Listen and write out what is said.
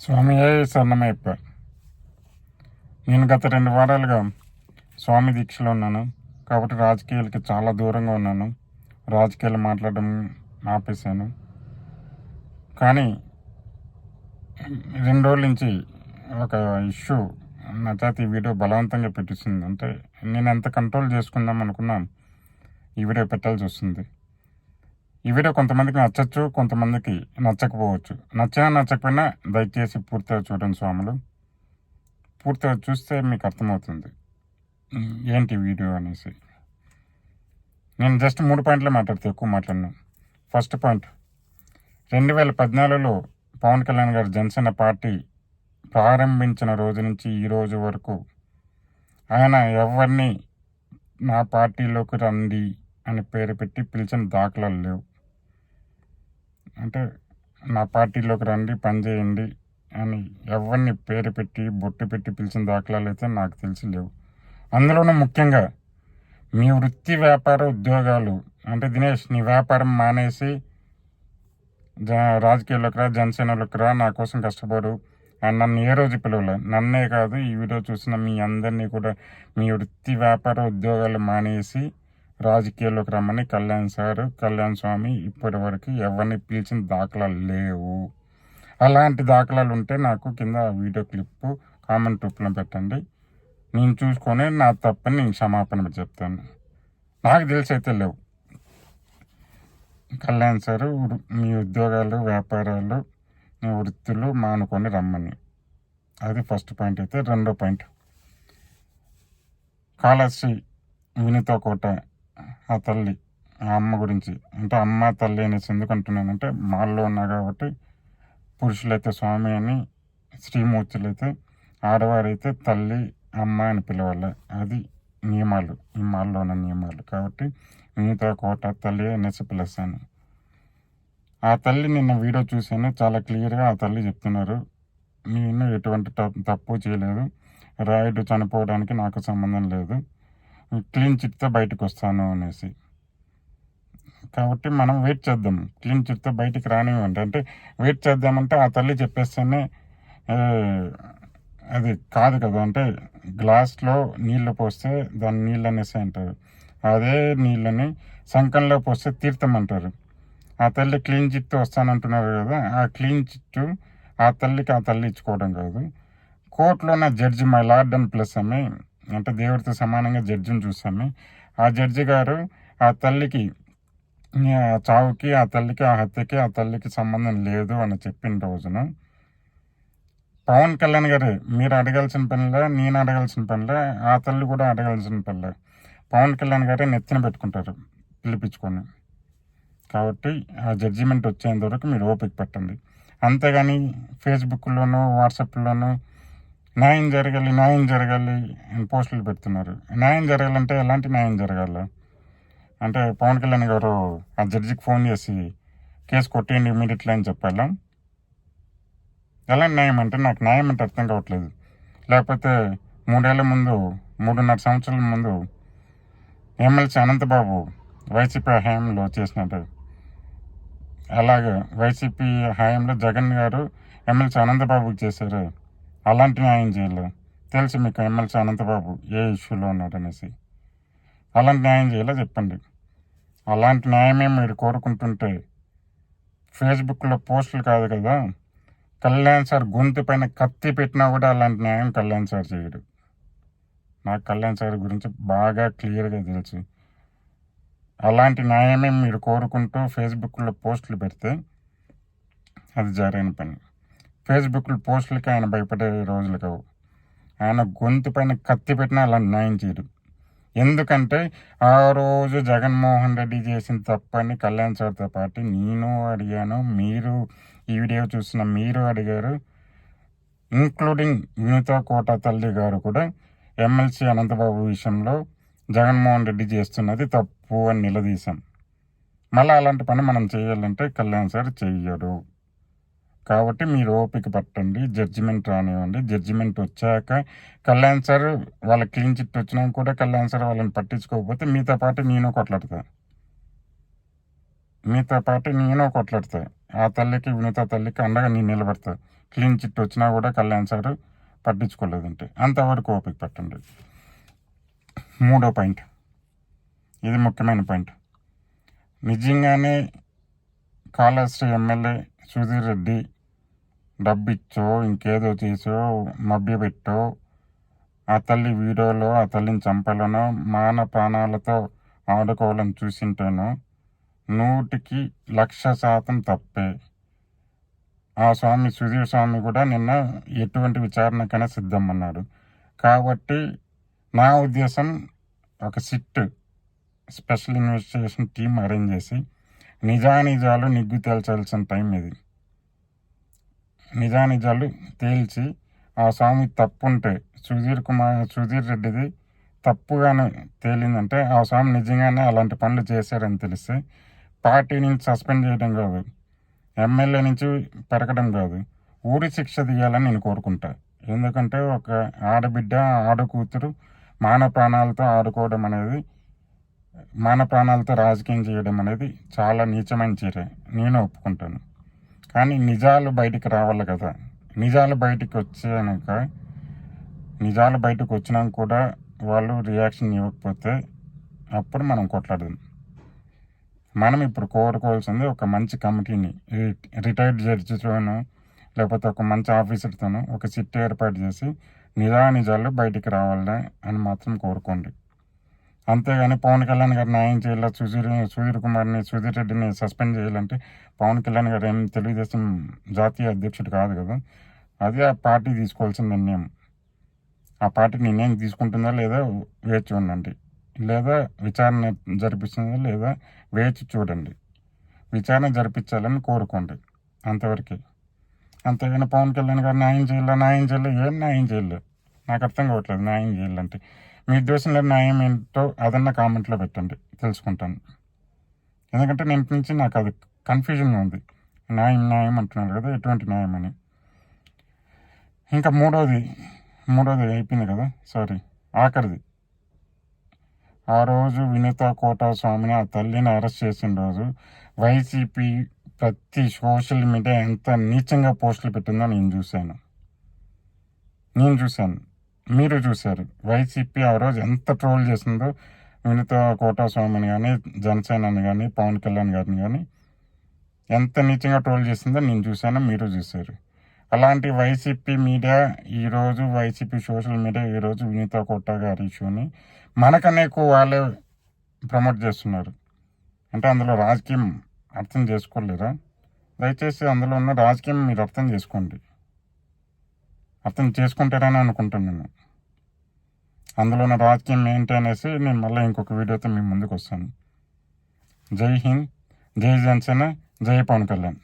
స్వామి సన్నమయ్యప్ప నేను గత రెండు వారాలుగా స్వామి దీక్షలో ఉన్నాను. కాబట్టి రాజకీయాలకి చాలా దూరంగా ఉన్నాను. రాజకీయాలు మాట్లాడడం ఆపేశాను. కానీ రెండు రోజుల నుంచి ఒక ఇష్యూ నా వీడియో బలవంతంగా పెట్టిస్తుంది అంటే నేను ఎంత కంట్రోల్ చేసుకుందాం అనుకున్నా ఈ వీడియో పెట్టాల్సి వస్తుంది. ఈ వీడియో కొంతమందికి నచ్చచ్చు కొంతమందికి నచ్చకపోవచ్చు. నచ్చినా నచ్చకపోయినా దయచేసి పూర్తిగా చూడండి స్వాములు. పూర్తిగా చూస్తే మీకు అర్థమవుతుంది. ఏంటి వీడియో అనేసి. నేను జస్ట్ మూడు పాయింట్లే మాట్లాడితే ఎక్కువ మాట్లాడినా. First point. రెండు వేల పద్నాలుగులో పవన్ కళ్యాణ్ గారు జనసేన పార్టీ ప్రారంభించిన రోజు నుంచి ఈ రోజు వరకు ఆయన ఎవరిని నా పార్టీలోకి రండి అని పేరు పెట్టి పిలిచిన దాఖలాలు లేవు. అంటే నా పార్టీలోకి రండి పని చేయండి అని ఎవరిని పేరు పెట్టి బొట్టు పెట్టి పిలిచిన దాఖలాలు అయితే నాకు తెలిసి లేవు. అందులోనూ ముఖ్యంగా మీ వృత్తి వ్యాపార ఉద్యోగాలు అంటే దినేష్ నీ వ్యాపారం మానేసి జ రాజకీయాల్లోకి రా జనసేనలోకి రా నా కోసం కష్టపడు అండ్ నన్ను ఏ రోజు పిలవలే. నన్నే కాదు ఈ వీడియో చూసిన మీ అందరినీ కూడా మీ వృత్తి వ్యాపార ఉద్యోగాలు మానేసి రాజకీయాల్లోకి రమ్మని కళ్యాణ్ సార్ కళ్యాణ్ స్వామి ఇప్పటి వరకు ఎవరిని పిలిచిన దాఖలాలు లేవు. అలాంటి దాఖలాలు ఉంటే నాకు కింద వీడియో క్లిప్ కామెంట్ రూపంలో పెట్టండి. నేను చూసుకొని నా తప్పని నేను క్షమాపణ చెప్తాను. నాకు తెలిసి అయితే లేవు. కళ్యాణ్ సార్ మీ ఉద్యోగాలు వ్యాపారాలు మీ వృత్తులు మానుకొని రమ్మని. అది ఫస్ట్ పాయింట్ అయితే రెండో పాయింట్. కాళశ్రీ వినిత కోట ఆ తల్లి ఆ అమ్మ గురించి. అంటే అమ్మ తల్లి అనేసి ఎందుకు అంటున్నానంటే మాల్లో ఉన్నా కాబట్టి పురుషులైతే స్వామి అని స్త్రీమూర్తులైతే ఆడవారైతే తల్లి అమ్మ అని పిలవాలి. అది నియమాలు. ఈ మాల్లో ఉన్న నియమాలు. కాబట్టి వినీత కోట తల్లి అనేసి పిలుస్తాను. ఆ తల్లి నిన్న వీడియో చూశాను. చాలా క్లియర్గా ఆ తల్లి చెప్తున్నారు. నేను ఎటువంటి తప్పు తప్పు చేయలేదు. రాయుడు చనిపోవడానికి నాకు సంబంధం లేదు. క్లీన్ చిట్తో బయటకు వస్తాను అనేసి. కాబట్టి మనం వెయిట్ చేద్దాం. క్లీన్ చిట్తో బయటికి రానివ్వండి. అంటే వెయిట్ చేద్దామంటే ఆ తల్లి చెప్పేస్తేనే అది కాదు కదా. అంటే గ్లాస్లో నీళ్ళు పోస్తే దాన్ని నీళ్ళు అనేసి అంటారు. అదే నీళ్ళని సంకంలో పోస్తే తీర్థం అంటారు ఆ తల్లి క్లీన్ చిట్టు వస్తానంటున్నారు కదా. ఆ క్లీన్ చిట్టు ఆ తల్లికి ఆ తల్లి ఇచ్చుకోవడం కాదు. కోర్టులో నా judge my lord and plus అమ్మి అంటే దేవుడితో సమానంగా జడ్జిని చూస్తాము. ఆ జడ్జి గారు ఆ తల్లికి ఆ చావుకి ఆ తల్లికి ఆ హత్యకి ఆ తల్లికి సంబంధం లేదు అని చెప్పిన రోజున పవన్ కళ్యాణ్ గారు మీరు అడగాల్సిన పనిలే నేను అడగాల్సిన పనిలే ఆ తల్లి కూడా అడగాల్సిన పనిలే. పవన్ కళ్యాణ్ గారే నెత్తిన పెట్టుకుంటారు పిలిపించుకొని. కాబట్టి ఆ జడ్జిమెంట్ వచ్చేంత వరకు మీరు ఓపిక పెట్టండి. అంతేగాని ఫేస్బుక్లోనూ వాట్సాప్లోనూ న్యాయం జరగాలి న్యాయం జరగాలి అని పోస్టులు పెడుతున్నారు. న్యాయం జరగాలంటే ఎలాంటి న్యాయం జరగాలి? అంటే పవన్ కళ్యాణ్ గారు ఆ జడ్జికి ఫోన్ చేసి కేసు కొట్టేయండి ఇమీడియట్లీ అని చెప్పాలా? ఎలాంటి న్యాయం అంటే నాకు న్యాయం అంటే అర్థం కావట్లేదు. లేకపోతే మూడేళ్ళ ముందు మూడున్నర సంవత్సరాల ముందు ఎమ్మెల్సీ అనంతబాబు వైసీపీ హయాంలో చేసినట్టు. అలాగే వైసీపీ హయాంలో జగన్ గారు ఎమ్మెల్సీ అనంతబాబుకి చేశారు. అలాంటి న్యాయం చేయలేదు. తెలుసు మీకు ఎమ్మెల్సీ అనంతబాబు ఏ ఇష్యూలో ఉన్నారనేసి అలాంటి న్యాయం చేయాలో చెప్పండి. అలాంటి న్యాయమే మీరు కోరుకుంటుంటే ఫేస్బుక్లో పోస్టులు కాదు కదా. కళ్యాణ్ సార్ గొంతు పైన కత్తి పెట్టినా కూడా అలాంటి న్యాయం కళ్యాణ్ సార్ చేయడు. నాకు కళ్యాణ్ సార్ గురించి బాగా క్లియర్గా తెలుసు. అలాంటి న్యాయమే మీరు కోరుకుంటూ ఫేస్బుక్లో పోస్టులు పెడితే అది జరిగిన పని. ఫేస్బుక్లో పోస్టులకి ఆయన భయపడే రోజులు కావు. ఆయన గొంతు పైన కత్తి పెట్టినా అలా న్యాయం చేయడు. ఎందుకంటే ఆ రోజు జగన్మోహన్ రెడ్డి చేసిన తప్పని కళ్యాణ్ సార్తో పాటు నేను అడిగాను మీరు ఈ వీడియో చూసిన మీరు అడిగారు. ఇంక్లూడింగ్ వినీత కోట తల్లి గారు కూడా ఎమ్మెల్సీ అనంతబాబు విషయంలో జగన్మోహన్ రెడ్డి చేస్తున్నది తప్పు అని నిలదీశాం. మళ్ళీ అలాంటి పని మనం చేయాలంటే కళ్యాణ్ సార్ చెయ్యడు. కాబట్టి మీరు ఓపిక పట్టండి జడ్జిమెంట్ రానివ్వండి. జడ్జిమెంట్ వచ్చాక కళ్యాణ్ సార్ వాళ్ళ క్లీన్ చిట్ వచ్చినా కూడా కళ్యాణ్ సార్ వాళ్ళని పట్టించుకోకపోతే మీతో పాటు నేను కొట్లాడతా. మీతో పాటు నేను కొట్లాడతా. ఆ తల్లికి వినత తల్లికి అండగా నేను నిలబడతా. క్లీన్ చిట్ వచ్చినా కూడా కళ్యాణ్ సార్ పట్టించుకోలేదంటే అంతవరకు ఓపిక పట్టండి. మూడో పాయింట్. ఇది ముఖ్యమైన పాయింట్. నిజంగానే కాళహస్తి ఎమ్మెల్యే సుధీర్ రెడ్డి డబ్బిచ్చు ఇంకేదో చేసో మభ్యపెట్టో ఆ తల్లి వీడియోలో ఆ తల్లిని చంపలను మాన ప్రాణాలతో ఆడుకోవాలని చూసింటేనో నూటికి లక్ష శాతం తప్పే. ఆ స్వామి సుధీర్ స్వామి కూడా నిన్న ఎటువంటి విచారణకైనా సిద్ధమన్నాడు. కాబట్టి నా ఉద్దేశం ఒక SIT special investigation team arrange చేసి నిజానిజాలు నిగ్గు తేల్చాల్సిన టైం ఇది. నిజానిజాలు తేల్చి ఆ స్వామి తప్పు ఉంటే సుధీర్ కుమార్ సుధీర్ రెడ్డిది తప్పుగానే తేలిందంటే ఆ స్వామి నిజంగానే అలాంటి పనులు చేశారని తెలిస్తే పార్టీ నుంచి సస్పెండ్ చేయడం కాదు ఎమ్మెల్యే నుంచి పెరగడం కాదు ఊరి శిక్ష తీయాలని నేను కోరుకుంటా. ఎందుకంటే ఒక ఆడబిడ్డ ఆడకూతురు మాన ప్రాణాలతో ఆడుకోవడం అనేది మాన ప్రాణాలతో రాజకీయం చేయడం అనేది చాలా నీచమైన చర్య నేను ఒప్పుకుంటాను. కానీ నిజాలు బయటికి రావాలి కదా. నిజాలు బయటికి వచ్చాక నిజాలు బయటకు వచ్చినాక కూడా వాళ్ళు రియాక్షన్ ఇవ్వకపోతే అప్పుడు మనం కొట్లాడదాం. మనం ఇప్పుడు కోరుకోవాల్సింది ఒక మంచి కమిటీని రిటైర్డ్ జడ్జితోనూ లేకపోతే ఒక మంచి ఆఫీసర్తోనూ ఒక సిట్ ఏర్పాటు చేసి నిజానిజాలు బయటికి రావాలని అని మాత్రం కోరుకోండి. అంతేగాని పవన్ కళ్యాణ్ గారు న్యాయం చేయాలి? సుధీర్ సుధీర్ కుమార్ని సుధీర్ రెడ్డిని సస్పెండ్ చేయాలంటే పవన్ కళ్యాణ్ గారు ఏం తెలుగుదేశం జాతీయ అధ్యక్షుడు కాదు కదా? అది ఆ పార్టీ తీసుకోవాల్సిన నిర్ణయం. ఆ పార్టీ నిర్ణయం తీసుకుంటుందా లేదా వేచి ఉండండి. లేదా విచారణ జరిపిస్తుందా లేదా వేచి చూడండి. విచారణ జరిపించాలని కోరుకోండి. అంతవరకే. అంతేగాని పవన్ కళ్యాణ్ గారు న్యాయం చేయాలి? న్యాయం చేయాలి? ఏం న్యాయం చేయలేదు నాకు అర్థం కావట్లేదు. న్యాయం చేయాలంటే మీ ఉద్దేశంలో న్యాయం ఏంటో అదన్న కామెంట్లో పెట్టండి. తెలుసుకుంటాను. ఎందుకంటే నేను నుంచి నాకు అది కన్ఫ్యూజన్గా ఉంది. న్యాయం న్యాయం అంటున్నారు కదా ఎటువంటి న్యాయం అని. ఇంకా మూడోది మూడోది అయిపోయింది కదా సారీ ఆఖరిది. ఆ రోజు వినీత కోట స్వామిని ఆ తల్లిని అరెస్ట్ చేసిన రోజు వైసీపీ ప్రతి సోషల్ మీడియా ఎంత నీచంగా పోస్టులు పెట్టిందో నేను చూశాను. నేను చూశాను. మీరు చూశారు. వైసీపీ ఆ రోజు ఎంత ట్రోల్ చేసిందో వినీత కోట స్వామిని కానీ జనసేనని కానీ పవన్ కళ్యాణ్ గారిని కానీ ఎంత నీచంగా ట్రోల్ చేసిందో నేను చూశాను మీరు చూశారు. అలాంటి వైసీపీ మీడియా ఈరోజు వైసీపీ సోషల్ మీడియా ఈరోజు వినీత కోట గారి ఇష్యూని మనకనే ఎక్కువ వాళ్ళే ప్రమోట్ చేస్తున్నారు. అంటే అందులో రాజకీయం అర్థం చేసుకోలేరా దయచేసి అందులో ఉన్న రాజకీయం మీరు అర్థం చేసుకోండి. అర్థం చేసుకుంటారని అనుకుంటున్నాను. నేను అందులో ఉన్న రాజకీయం ఏంటి అనేసి నేను మళ్ళీ ఇంకొక వీడియోతో మీ ముందుకు వస్తాను జై హింద్ జై జనసేన జై పవన్ కళ్యాణ్.